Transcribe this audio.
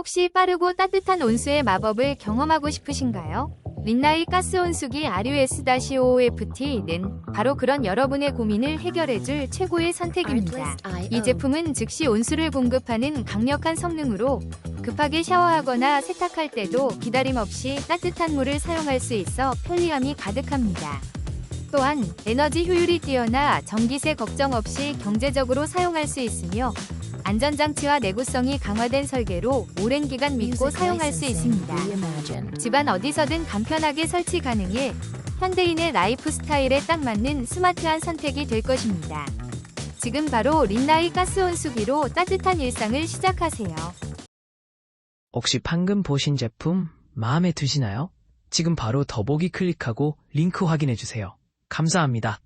혹시 빠르고 따뜻한 온수의 마법을 경험하고 싶으신가요? 린나이 가스 온수기 RUS-OOFT는 바로 그런 여러분의 고민을 해결해줄 최고의 선택입니다. 이 제품은 즉시 온수를 공급하는 강력한 성능으로 급하게 샤워하거나 세탁할 때도 기다림 없이 따뜻한 물을 사용할 수 있어 편리함이 가득합니다. 또한 에너지 효율이 뛰어나 전기세 걱정 없이 경제적으로 사용할 수 있으며 안전장치와 내구성이 강화된 설계로 오랜 기간 믿고 사용할 수 있습니다. 집안 어디서든 간편하게 설치 가능해 현대인의 라이프 스타일에 딱 맞는 스마트한 선택이 될 것입니다. 지금 바로 린나이 가스 온수기로 따뜻한 일상을 시작하세요. 혹시 방금 보신 제품 마음에 드시나요? 지금 바로 더보기 클릭하고 링크 확인해 주세요. 감사합니다.